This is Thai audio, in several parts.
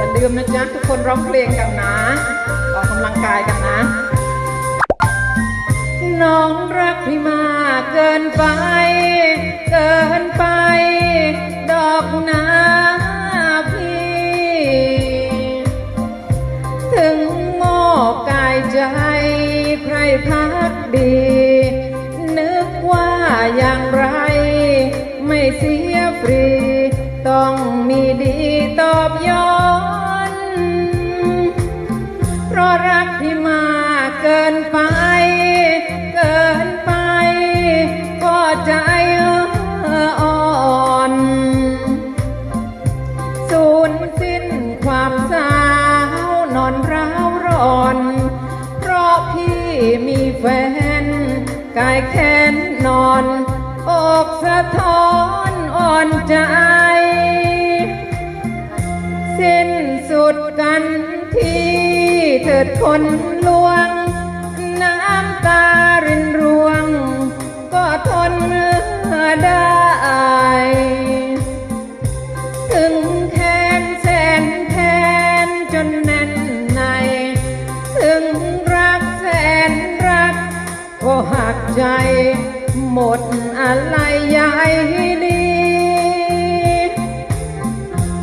อย่าลืมนะจ๊ะทุกคนร้องเพลงกันนะ ออกกำลังกายกันนะ น้องรักพี่มากเกินไป เกินไป ดอกนาพี่ ถึงโง่กายใจใครพักดี นึกว่าอย่างไร ไม่เสียฟรี ต้องมีดีตอบย้อน เพราะรักที่มากเกินไป เกินไปก็ใจอ่อนสูญสิ้นความสาวนอนร้าวร้อน เพราะพี่มีแฟนกายแค้นนอนอกสะท้อนอ่อนใจ สิ้นสุดกันที ถิดคนลวง น้ำตารินรวง ก็ทนได้ ถึงแค้นแสนแค้นจนแน่นใน ถึงรักแสนรัก ก็หักใจ หมดอะไรยายดี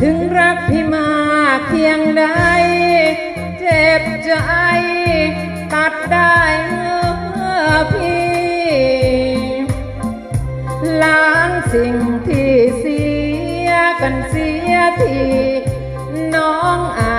ถึงรักพี่มากเพียงใด จ็บใจ ตัดได้เมื่อพี่ ล้างสิ่งที่เสียกันเสียทีน้องอา